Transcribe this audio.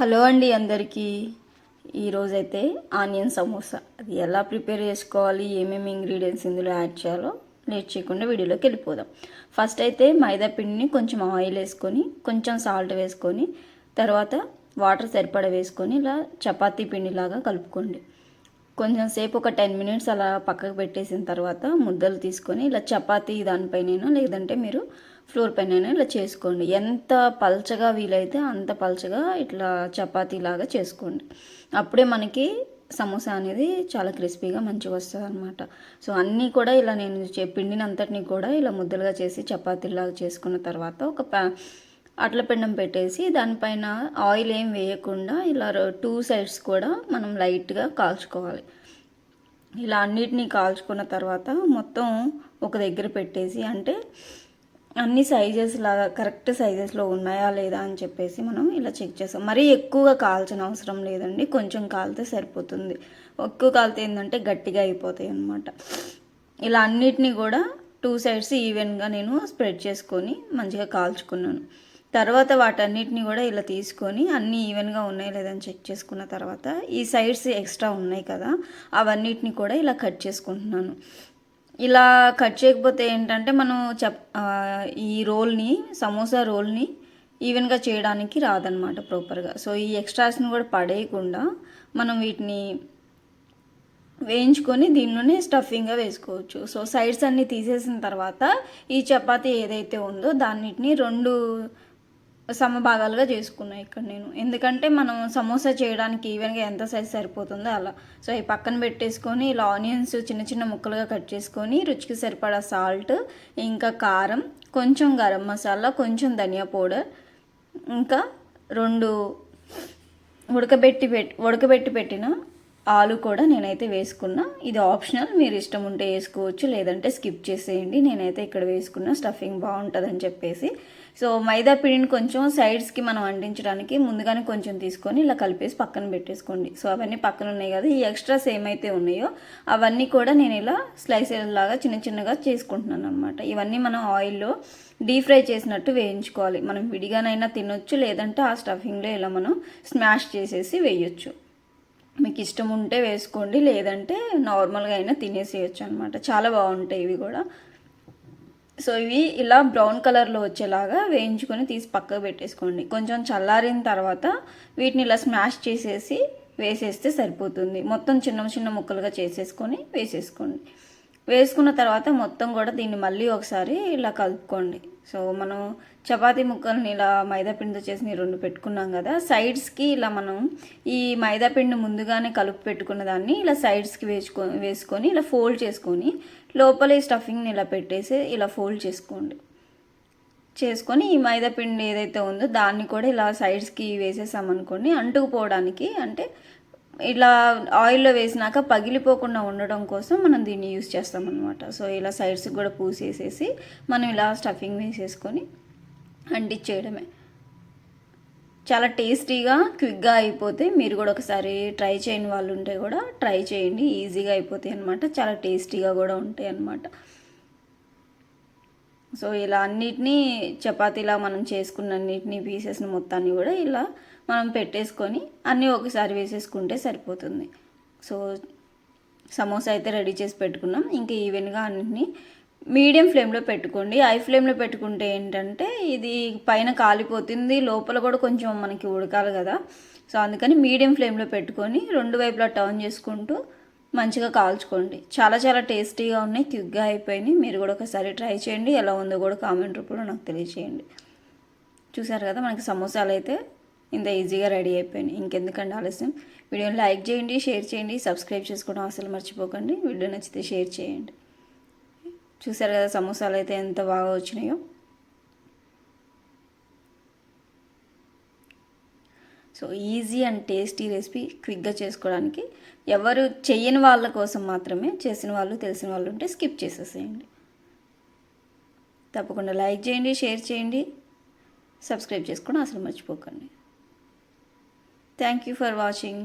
Hello అండి అందరికీ. ఈరోజైతే ఆనియన్ సమోసా. అది ఎలా ప్రిపేర్ చేసుకోవాలి ఏమేమి ఇంగ్రీడియంట్స్ ఇందులో యాడ్ చేయాలో లేట్ చేయకుండా వీడియోలోకి వెళ్ళిపోదాం. ఫస్ట్ అయితే మైదా పిండిని కొంచెం ఆయిల్ వేసుకొని కొంచెం సాల్ట్ వేసుకొని తర్వాత వాటర్ సరిపడ వేసుకొని ఇలా చపాతీ పిండిలాగా కలుపుకోండి. కొంచెం సేపు ఒక టెన్ మినిట్స్ అలా పక్కకు పెట్టేసిన తర్వాత ముద్దలు తీసుకొని ఇలా చపాతీ దానిపైన లేదంటే మీరు ఫ్లోర్ పైన ఇలా చేసుకోండి. ఎంత పల్చగా వీలైతే అంత పల్చగా ఇట్లా చపాతీలాగా చేసుకోండి. అప్పుడే మనకి సమోసా అనేది చాలా క్రిస్పీగా మంచిగా వస్తుంది అనమాట సో అన్నీ కూడా ఇలా నేను పిండిని కూడా ఇలా ముద్దలుగా చేసి చపాతీలాగా చేసుకున్న తర్వాత ఒక ప్యా అట్ల పిండం పెట్టేసి దానిపైన ఆయిల్ ఏం వేయకుండా ఇలా టూ సైడ్స్ కూడా మనం లైట్గా కాల్చుకోవాలి. ఇలా అన్నిటినీ కాల్చుకున్న తర్వాత మొత్తం ఒక దగ్గర పెట్టేసి అంటే అన్ని సైజెస్ లాగా కరెక్ట్ సైజెస్లో ఉన్నాయా లేదా అని చెప్పేసి మనం ఇలా చెక్ చేస్తాం. మరీ ఎక్కువగా కాల్చిన అవసరం లేదండి. కొంచెం కాలితే సరిపోతుంది. ఎక్కువ కాలితే ఏంటంటే గట్టిగా అయిపోతాయి అనమాట ఇలా అన్నిటినీ కూడా టూ సైడ్స్ ఈవెన్గా నేను స్ప్రెడ్ చేసుకొని మంచిగా కాల్చుకున్నాను. తర్వాత వాటన్నిటిని కూడా ఇలా తీసుకొని అన్నీ ఈవెన్గా ఉన్నాయి లేదని చెక్ చేసుకున్న తర్వాత ఈ సైడ్స్ ఎక్స్ట్రా ఉన్నాయి కదా అవన్నిటిని కూడా ఇలా కట్ చేసుకుంటున్నాను. ఇలా కట్ చేయకపోతే ఏంటంటే మనం చెప్ ఈ రోల్ని సమోసా రోల్ని ఈవెన్గా చేయడానికి రాదనమాట ప్రాపర్గా. సో ఈ ఎక్స్ట్రాస్ని కూడా పడేయకుండా మనం వీటిని వేయించుకొని దీనిలోనే స్టఫింగ్గా వేసుకోవచ్చు. సో సైడ్స్ అన్నీ తీసేసిన తర్వాత ఈ చపాతీ ఏదైతే ఉందో దాన్నిటిని రెండు సమభాగాలుగా చేసుకున్నాను ఇక్కడ నేను. ఎందుకంటే మనం సమోసా చేయడానికి ఈవెన్గా ఎంత సైజ్ సరిపోతుందో అలా. సో ఈ పక్కన పెట్టేసుకొని ఇలా ఆనియన్స్ చిన్న చిన్న ముక్కలుగా కట్ చేసుకొని రుచికి సరిపడా సాల్ట్ ఇంకా కారం కొంచెం గరం మసాలా కొంచెం ధనియా పౌడర్ ఇంకా రెండు ఉడకబెట్టి పెట్టి ఉడకబెట్టి పెట్టిన ఆలు కూడా నేనైతే వేసుకున్నా. ఇది ఆప్షనల్. మీరు ఇష్టం ఉంటే వేసుకోవచ్చు లేదంటే స్కిప్ చేసేయండి. నేనైతే ఇక్కడ వేసుకున్న స్టఫింగ్ బాగుంటుందని చెప్పేసి. సో మైదా పిండిని కొంచెం సైడ్స్కి మనం అంటించడానికి ముందుగానే కొంచెం తీసుకొని ఇలా కలిపేసి పక్కన పెట్టేసుకోండి. సో అవన్నీ పక్కన ఉన్నాయి కదా ఈ ఎక్స్ట్రాస్ ఏమైతే ఉన్నాయో అవన్నీ కూడా నేను ఇలా స్లైసెస్ లాగా చిన్న చిన్నగా చేసుకుంటున్నాను అనమాట ఇవన్నీ మనం ఆయిల్లో డీప్ ఫ్రై చేసినట్టు వేయించుకోవాలి. మనం విడిగానైనా తినొచ్చు లేదంటే ఆ స్టఫింగ్లో ఇలా మనం స్మాష్ చేసేసి వేయొచ్చు. మీకు ఇష్టం ఉంటే వేసుకోండి లేదంటే నార్మల్గా అయినా తినేసేయచ్చు అనమాట చాలా బాగుంటాయి ఇవి కూడా. సో ఇవి ఇలా బ్రౌన్ కలర్లో వచ్చేలాగా వేయించుకొని తీసి పక్కకు పెట్టేసుకోండి. కొంచెం చల్లారిన తర్వాత వీటిని ఇలా స్మాష్ చేసేసి వేసేస్తే సరిపోతుంది. మొత్తం చిన్న చిన్న ముక్కలుగా చేసేసుకొని వేసేసుకోండి. వేసుకున్న తర్వాత మొత్తం కూడా దీన్ని మళ్ళీ ఒకసారి ఇలా కలుపుకోండి. సో మనం చపాతీ ముక్కల్ని ఇలా మైదాపిండితో చేసి రెండు పెట్టుకున్నాం కదా సైడ్స్కి ఇలా మనం ఈ మైదాపిండి ముందుగానే కలుపు పెట్టుకున్న దాన్ని ఇలా సైడ్స్కి వేసుకో వేసుకొని ఇలా ఫోల్డ్ చేసుకొని లోపల ఈ స్టఫింగ్ని ఇలా పెట్టేసి ఇలా ఫోల్డ్ చేసుకోండి. చేసుకొని ఈ మైదాపిండి ఏదైతే ఉందో దాన్ని కూడా ఇలా సైడ్స్కి వేసేసామనుకోండి అంటుకుపోవడానికి అంటే ఇలా ఆయిల్లో వేసినాక పగిలిపోకుండా ఉండడం కోసం మనం దీన్ని యూస్ చేస్తామన్నమాట. సో ఇలా సైడ్స్కి కూడా పూసేసేసి మనం ఇలా స్టఫింగ్ వేసేసుకొని అంటించేయడమే చాలా టేస్టీగా క్విక్గా అయిపోతే మీరు కూడా ఒకసారి ట్రై చేయని వాళ్ళు ఉంటే కూడా ట్రై చేయండి. ఈజీగా అయిపోతాయి అనమాట చాలా టేస్టీగా కూడా ఉంటాయి అన్నమాట సో ఇలా అన్నిటినీ చపాతీలా మనం చేసుకున్న అన్నిటినీ పీసెస్ని మొత్తాన్ని కూడా ఇలా మనం పెట్టేసుకొని అన్నీ ఒకసారి వేసేసుకుంటే సరిపోతుంది. సో సమోసా అయితే రెడీ చేసి పెట్టుకున్నాం. ఇంకా ఈవెన్గా అన్నిటిని మీడియం ఫ్లేమ్లో పెట్టుకోండి. హై ఫ్లేమ్లో పెట్టుకుంటే ఏంటంటే ఇది పైన కాలిపోతుంది. లోపల కూడా కొంచెం మనకి ఉడకాలి కదా. సో అందుకని మీడియం ఫ్లేమ్లో పెట్టుకొని రెండు వైపులా టర్న్ చేసుకుంటూ మంచిగా కాల్చుకోండి. చాలా చాలా టేస్టీగా ఉన్నాయి క్విక్గా అయిపోయినాయి. మీరు కూడా ఒకసారి ట్రై చేయండి. ఎలా ఉందో కూడా కామెంట్ రూపంలో నాకు తెలియచేయండి. చూసారు కదా మనకి సమోసాలు అయితే ఇంత ఈజీగా రెడీ అయిపోయినాయి. ఇంకెందుకండి ఆలస్యం. వీడియోని లైక్ చేయండి షేర్ చేయండి సబ్స్క్రైబ్ చేసుకోవడం అసలు మర్చిపోకండి. వీడియో నచ్చితే షేర్ చేయండి. చూసారు కదా సమోసాలు అయితే ఎంత బాగా వచ్చినాయో. So easy and tasty recipe క్విక్గా చేసుకోవడానికి. ఎవరు చేయని వాళ్ళ కోసం మాత్రమే చేసిన వాళ్ళు తెలిసిన వాళ్ళు ఉంటే స్కిప్ చేసేసేయండి. తప్పకుండా లైక్ చేయండి షేర్ చేయండి సబ్స్క్రైబ్ చేసుకోవడం అసలు మర్చిపోకండి. Thank you for watching.